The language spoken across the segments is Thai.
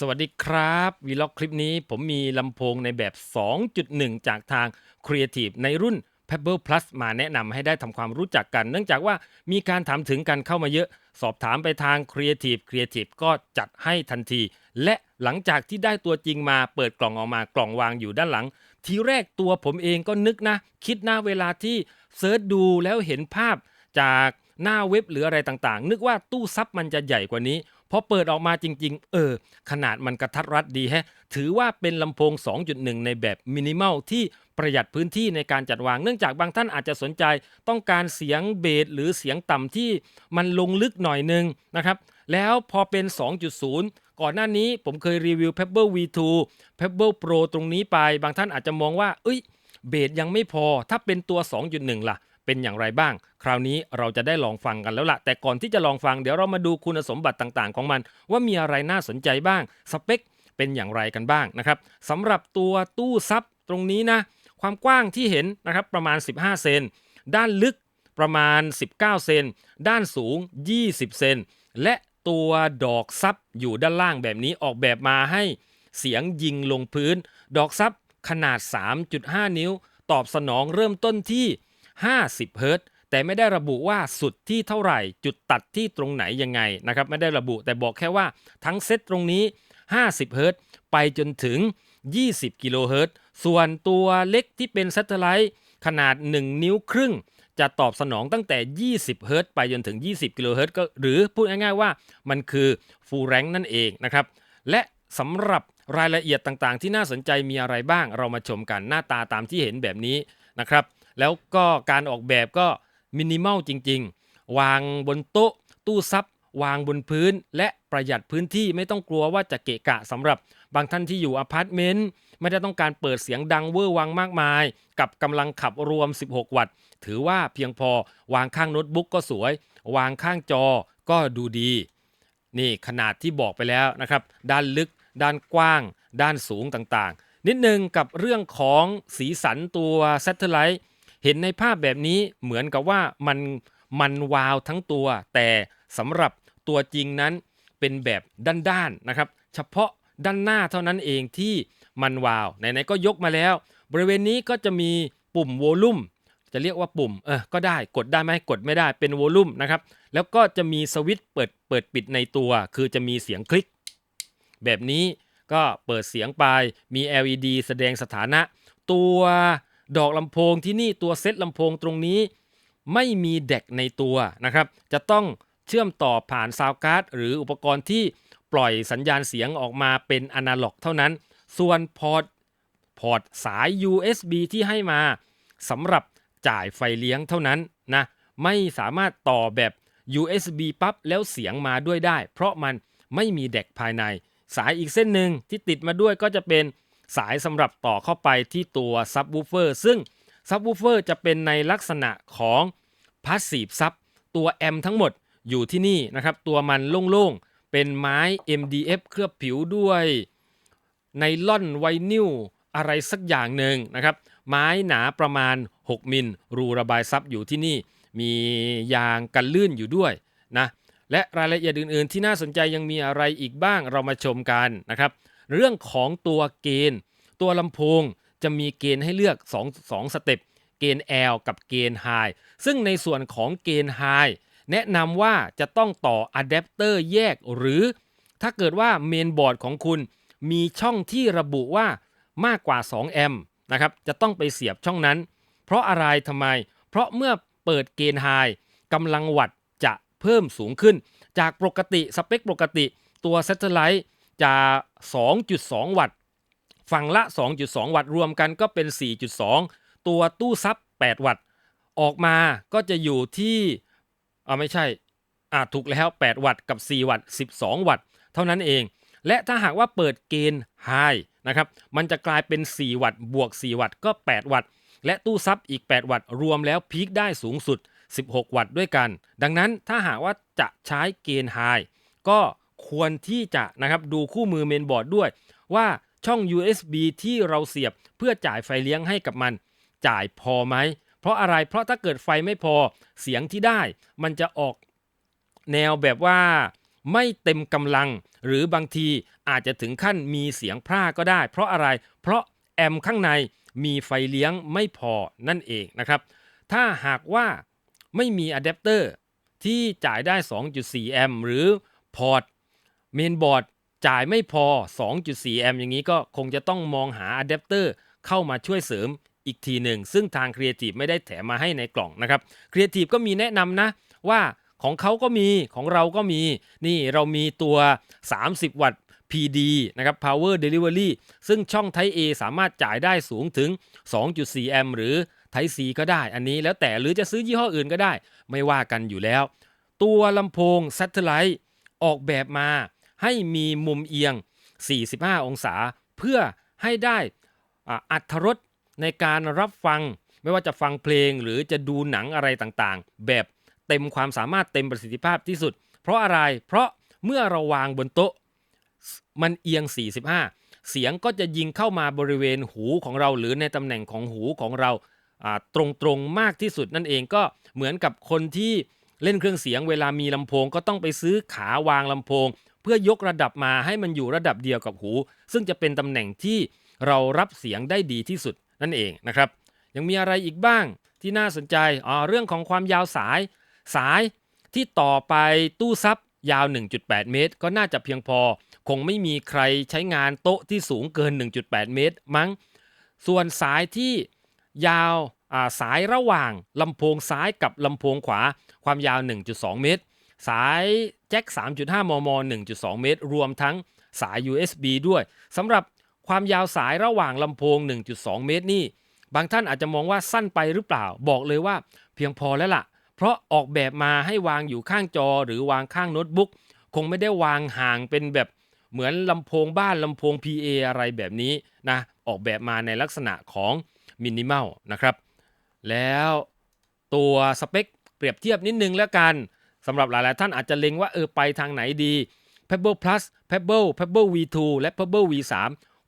สวัสดีครับวีล็อกคลิปนี้ผมมีลำโพงในแบบ 2.1 จากทาง Creative ในรุ่น Pebble Plus มาแนะนำให้ได้ทำความรู้จักกัน เนื่องจากว่ามีการถามถึงกันเข้ามาเยอะ สอบถามไปทาง Creative Creative ก็จัดให้ทันที และหลังจากที่ได้ตัวจริงมาเปิดกล่องออกมากล่องวางอยู่ด้านหลัง ทีแรกตัวผมเองก็นึกนะ คิดหนะเวลาที่เซิร์ชดูแล้วเห็นภาพจากหน้าเว็บหรืออะไรต่างๆ นึกว่าตู้ซับมันจะใหญ่กว่านี้ พอเปิดออกมาจริง ๆ เออ ขนาดมันกระทัดรัดดีแฮะ ถือว่าเป็นลำโพง 2.1 ในแบบมินิมอลที่ประหยัดพื้นที่ในการจัดวาง เนื่องจากบางท่านอาจจะสนใจต้องการเสียงเบสหรือเสียงต่ำที่มันลงลึกหน่อยนึงนะครับ แล้วพอเป็น 2.0ก่อนหน้านี้ผมเคยรีวิว Pebble V2 Pebble Pro ตรงนี้ไป บางท่านอาจจะมองว่า เอ้ย เบสยังไม่พอ ถ้าเป็นตัว 2.1 ล่ะ เป็นอย่างไรบ้าง คราวนี้เราจะได้ลองฟังกันแล้วล่ะ แต่ก่อนที่จะลองฟังเดี๋ยวเรามาดูคุณสมบัติต่างๆ ของมัน ว่ามีอะไรน่าสนใจบ้าง สเปคเป็นอย่างไรกันบ้างนะครับสำหรับตัวตู้ซับตรงนี้นะ ความกว้างที่เห็นนะครับประมาณ 15 เซน ด้านลึกประมาณ 19 เซน ด้านสูง 20 เซน และตัวดอกซับอยู่ด้านล่างแบบนี้ออกแบบมาให้เสียงยิงลงพื้น ดอกซับ ขนาด 3.5 นิ้ว ตอบสนองเริ่มต้นที่ 50 เฮิรต์แต่ไม่ได้ระบุว่าสุดที่เท่าไหร่ จุดตัดที่ตรงไหนยังไงนะครับไม่ได้ระบุแต่บอกแค่ว่าทั้งเซตตรงนี้ 50 เฮิรต์ไปจนถึง 20 กิโลเฮิรต์ส่วนตัวเล็กที่เป็น s a t เทไลท์ขนาด 1 นิ้วครึ่ง จะตอบสนองตั้งแต่ 20 เฮิรต์ไปจนถึง 20 กิโลเฮิรต์ก็หรือพูดง่ายๆว่ามันคือ full range นั่นเองนะครับและสำหรับ รายละเอียดต่างๆ ที่น่าสนใจมีอะไรบ้าง เรามาชมกันหน้าตาตามที่เห็นแบบนี้นะครับ แล้วก็การออกแบบก็มินิมอลจริง ๆ วางบนโต๊ะ ตู้ซับวางบนพื้น และประหยัดพื้นที่ไม่ต้องกลัวว่าจะเกะกะสำหรับบางท่านที่อยู่อพาร์ตเมนต์ไม่ได้ต้องการเปิดเสียงดังเวอร์วังมากมาย กับกำลังขับรวม 16 วัตต์ ถือว่าเพียงพอวางข้างโน้ตบุ๊กก็สวย วางข้างจอก็ดูดี นี่ขนาดที่บอกไปแล้วนะครับ ด้านลึก ด้านกว้าง ด้านสูงต่างๆ นิดนึงกับเรื่องของสีสันตัว Satellite เห็นในภาพแบบนี้เหมือนกับว่ามันมันวาวทั้งตัว แต่สำหรับตัวจริงนั้นเป็นแบบด้านๆนะครับ เฉพาะด้านหน้าเท่านั้นเองที่มันวาวไหนๆก็ยกมาแล้ว บริเวณนี้ก็จะมีปุ่มโวลูมจะเรียกว่าปุ่มเออก็ได้กดได้ไหมกดไม่ได้เป็นโวลูมนะครับ แล้วก็จะมีสวิตช์เปิดเปิดปิดในตัว คือจะมีเสียงคลิก แบบนี้ก็เปิดเสียงไปมี LED แสดงสถานะ ตัวดอกลำโพงที่นี่ตัวเซตลำโพงตรงนี้ ไม่มีแดกในตัวนะครับ จะต้องเชื่อมต่อผ่านซาวการ์ดหรืออุปกรณ์ที่ปล่อยสัญญาณเสียงออกมาเป็นอนาล็อกเท่านั้น ส่วนพอร์ตพอร์ตสาย USB ที่ให้มาสำหรับจ่ายไฟเลี้ยงเท่านั้นนะไม่สามารถต่อแบบ USB ปั๊บแล้วเสียงมาด้วยได้ เพราะมันไม่มีแดกภายใน สายอีกเส้นหนึ่งที่ติดมาด้วยก็จะเป็นสายสำหรับต่อเข้าไปที่ตัวซับวูเฟอร์ซึ่งซับวูเฟอร์จะเป็นในลักษณะของพาสซีฟซับตัวแอมทั้งหมดอยู่ที่นี่นะครับ ตัวมันโล่งๆ เป็นไม้ MDF เคลือบผิวด้วยไนล่อนไวนิลอะไรสักอย่างหนึ่งนะครับ ไม้หนาประมาณ 6 มิลรูระบายซับอยู่ที่นี่ มียางกันลื่นอยู่ด้วยนะ และรายละเอียดอื่น ๆ ที่น่าสนใจยังมีอะไรอีกบ้างเรามาชมกันนะครับ เรื่องของตัวเกณฑ์ ตัวลำโพงจะมีเกณฑ์ให้เลือก2 2สเต็ปเกณฑ์ L กับเกณฑ์ High ซึ่งในส่วนของเกณฑ์ High แนะนำว่าจะต้องต่ออะแดปเตอร์แยกหรือ ถ้าเกิดว่าเมนบอร์ดของคุณมีช่องที่ระบุว่ามากกว่า 2 แอมป์นะครับจะต้องไปเสียบช่องนั้น เพราะอะไรทำไม เพราะเมื่อเปิดเกณฑ์ High กำลังวัตต์จะ เพิ่มสูงขึ้น จากปกติสเปคปกติตัว Satellite จะ 2.2 วัตต์ ฝั่งละ 2.2 วัตต์รวมกันก็เป็น 4.2 ตัวตู้ซับ 8 วัตต์ ออกมาก็จะอยู่ที่อ่าไม่ใช่อ่าถูกแล้ว 8 วัตต์กับ 4 วัตต์ 12 วัตต์ เท่านั้นเอง และถ้าหากว่าเปิดเกณฑ์ High นะครับ มันจะกลายเป็น 4 วัตต์บวก 4 วัตต์ก็ 8 วัตต์ และตู้ซับอีก 8 วัตต์ รวมแล้วพีคได้สูงสุด 16 วัตต์ด้วยกัน ดังนั้นถ้าหากว่าจะใช้เกณฑ์ High ก็ควรที่จะนะครับดูคู่มือเมนบอร์ดด้วย ว่าช่อง USB ที่เราเสียบเพื่อจ่ายไฟเลี้ยงให้กับมัน จ่ายพอไหม เพราะอะไรเพราะถ้าเกิดไฟไม่พอเสียงที่ได้ มันจะออกแนวแบบว่าไม่เต็มกำลัง หรือบางทีอาจจะถึงขั้นมีเสียงพร่าก็ได้ เพราะอะไรเพราะแอมป์ข้างในมีไฟเลี้ยงไม่พอนั่นเองนะครับ ถ้าหากว่า ไม่มีอะแดปเตอร์ที่จ่ายได้ 2.4 แอมป์หรือพอร์ตเมนบอร์ดจ่ายไม่พอ 2.4 แอมป์อย่างนี้ก็คงจะต้องมองหาอะแดปเตอร์เข้ามาช่วยเสริมอีกทีหนึ่ง ซึ่งทาง Creative ไม่ได้แถมมาให้ในกล่องนะครับ Creative ก็มีแนะนำนะว่าของเขาก็มีของเราก็มีนี่เรามีตัว 30 วัตต์ PD นะครับ Power Delivery ซึ่งช่อง Type A สามารถจ่ายได้สูงถึง 2.4 แอมป์หรือ Type C ก็ได้ อันนี้แล้วแต่หรือจะซื้อยี่ห้ออื่นก็ได้ ไม่ว่ากันอยู่แล้ว ตัวลำโพง Satellite ออกแบบมาให้มีมุมเอียง 45 องศา เพื่อให้ได้อัตรสในการรับฟัง ไม่ว่าจะฟังเพลงหรือจะดูหนังอะไรต่างๆ แบบเต็มความสามารถเต็มประสิทธิภาพที่สุด เพราะอะไรเพราะเมื่อเราวางบนโต๊ะมันเอียง 45 เสียงก็จะยิงเข้ามาบริเวณหูของเราหรือในตำแหน่งของหูของเรา ตรงๆมากที่สุดนั่นเองก็เหมือนกับคนที่เล่นเครื่องเสียงเวลามีลำโพงก็ต้องไปซื้อขาวางลำโพง เพื่อยกระดับมาให้มันอยู่ระดับเดียวกับหู ซึ่งจะเป็นตำแหน่งที่เรารับเสียงได้ดีที่สุดนั่นเองนะครับ ยังมีอะไรอีกบ้างที่น่าสนใจอ๋อเรื่องของความยาวสายสายที่ต่อไปตู้ซับยาว 1.8 เมตร ก็น่าจะเพียงพอ คงไม่มีใครใช้งานโต๊ะที่สูงเกิน 1.8 เมตร มั้ง ส่วนสายที่ ยาวสายระหว่างลำโพงซ้ายกับลำโพงขวาความยาว 1.2 เมตร สายแจ็ค 3.5 มม 1.2 เมตร รวมทั้งสาย USB ด้วยสำหรับความยาวสายระหว่างลำโพง 1.2 เมตรนี่ บางท่านอาจจะมองว่าสั้นไปหรือเปล่า บอกเลยว่าเพียงพอแล้วล่ะ เพราะออกแบบมาให้วางอยู่ข้างจอหรือวางข้างโน้ตบุ๊ก คงไม่ได้วางห่างเป็นแบบเหมือนลำโพงบ้านลำโพง PA อะไรแบบนี้นะ ออกแบบมาในลักษณะของ มินิม a ลนะครับ แล้วตัวสเปคเปรียบเทียบนิดนึงแล้วกันสำหรับหลาย ๆ ท่านอาจจะเล็งว่าเออไปทางไหนดี Pebble Plus Pebble Pebble V2 และ Pebble V3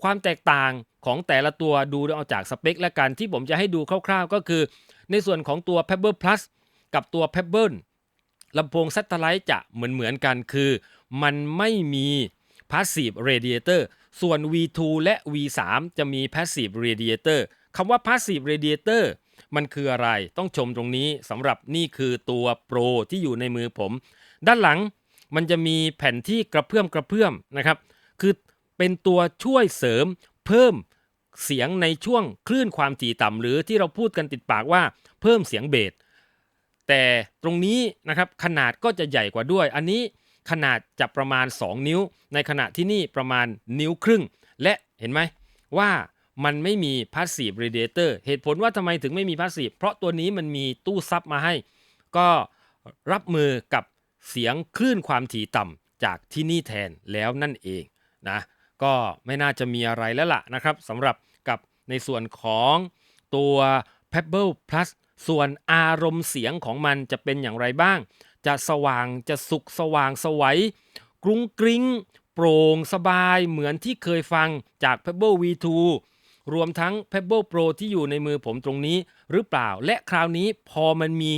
ความแตกต่างของแต่ละตัวดูเอาจากสเปคและกันที่ผมจะให้ดูคร่าว ๆ ก็คือ ในส่วนของตัว Pebble Plus กับตัว Pebble ลำโพง Satellite จะเหมือนๆกันคือ มันไม่มี Passive Radiator ส่วน V2 และ V3 จะมี Passive Radiator คำว่า Passive Radiator มันคืออะไรต้องชมตรงนี้สำหรับนี่คือตัวโปรที่อยู่ในมือผม ด้านหลังมันจะมีแผ่นที่กระเพื่อมกระเพื่อมนะครับ คือเป็นตัวช่วยเสริมเพิ่มเสียงในช่วงคลื่นความถี่ต่ำหรือที่เราพูดกันติดปากว่าเพิ่มเสียงเบสแต่ตรงนี้นะครับขนาดก็จะใหญ่กว่าด้วย อันนี้ขนาดจะประมาณ 2 นิ้ว ในขณะที่นี่ประมาณนิ้วครึ่ง และเห็นไหมว่า มันไม่มี passive radiator เหตุผลว่าทำไมถึงไม่มี passive เพราะตัวนี้มันมีตู้ซับมาให้ ก็รับมือกับเสียงคลื่นความถี่ต่ำจากที่นี่แทนแล้วนั่นเองนะก็ไม่น่าจะมีอะไรแล้วล่ะนะครับสำหรับกับในส่วนของตัว Pebble Plus ส่วนอารมณ์เสียงของมันจะเป็นอย่างไรบ้าง จะสว่างจะสุกสว่างสวัยกรุ้งกริ้งโปร่งสบายเหมือนที่เคยฟังจาก Pebble V2 รวมทั้ง Pebble Pro ที่อยู่ในมือผมตรงนี้หรือเปล่า และคราวนี้พอมันมี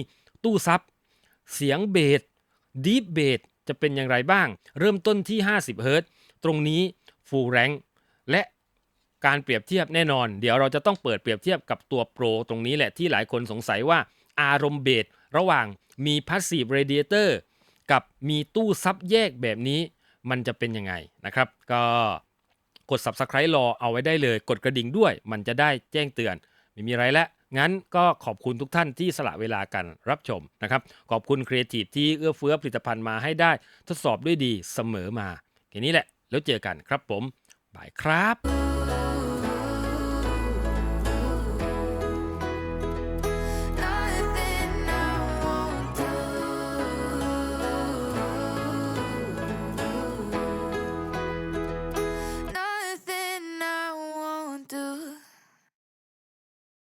ตู้ซับเสียงเบสดีฟเบสจะเป็นอย่างไรบ้าง เริ่มต้นที่ 50 เฮิรตตรงนี้ Full Rank และการเปรียบเทียบแน่นอน เดี๋ยวเราจะต้องเปิดเปรียบเทียบกับตัวโปรตรงนี้แหละที่หลายคนสงสัยว่าอารมณ์เบสระหว่างมี Passive Radiator กับมีตู้ซับแยกแบบนี้มันจะเป็นยังไงนะครับ ก็ กด Subscribe รอเอาไว้ได้เลย กดกระดิ่งด้วย มันจะได้แจ้งเตือน ไม่มีอะไรแล้วงั้นก็ขอบคุณทุกท่านที่สละเวลากันรับชมนะครับ ขอบคุณครีเอทีฟที่เอื้อเฟื้อผลิตภัณฑ์มาให้ได้ทดสอบด้วยดีเสมอมาแค่นี้แหละ แล้วเจอกันครับผมบายครับ